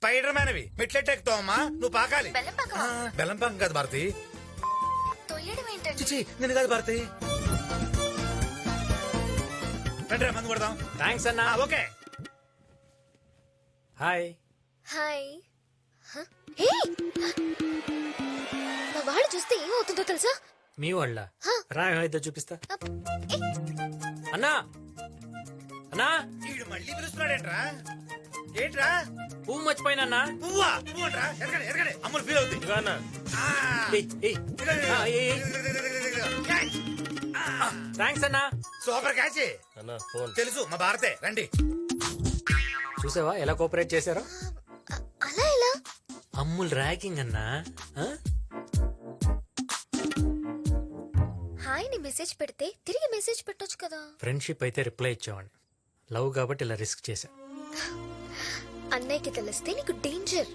Spider man అవి. మెట్లెట్ ఎక్కుతావమ్మా నువ్వు పాకాలి. బెల్లం పాకమా? ఆ, బెల్లం పాకం కాదు భారతి. తొయ్యడం ఏంటండి? చిచి నేను కాదు భారతి. రండి రా, మందు కొడదాం. థ్యాంక్స్ అన్నా. ఆ, ఓకే. హాయ్ హాయ్ హ? మా వాడు చూస్తే ఏమవుతుందో తెలుసా? మీ వాళ్ళ? హ. రా ఇద్దరు చూపిస్తా. అప్! అన్నా! అన్నా! వీడు మళ్ళీ పిలుస్తున్నాడేంట్రా? ఏంట్రా? పువ్వు మర్చిపోయినా పువ్వా? పువ్వు అంట్రా ఎరగడే ఎరగడే. అమ్ములు ఫీల్ అవుతుంది. థ్యాంక్స్ అన్నా. Super catch. అన్నా ఫోన్ తెలుసు మా భారతే. రండి. చూసావా ఎలా కోఆపరేట్ చేశారో? అలా ఎలా? అమ్ముల్ ర్యాకింగ్ అన్నా? హాయ్ని మెసేజ్ పెడితే తిరిగి మెసేజ్ పెట్టొచ్చు కదా. ఫ్రెండ్షిప్ అయితే రిప్లై ఇచ్చేవాడిని. లవ్ కాబట్టి ఇలా రిస్క్ చేశా. అన్నయ్యకి తెలిస్తే నీకు డేంజర్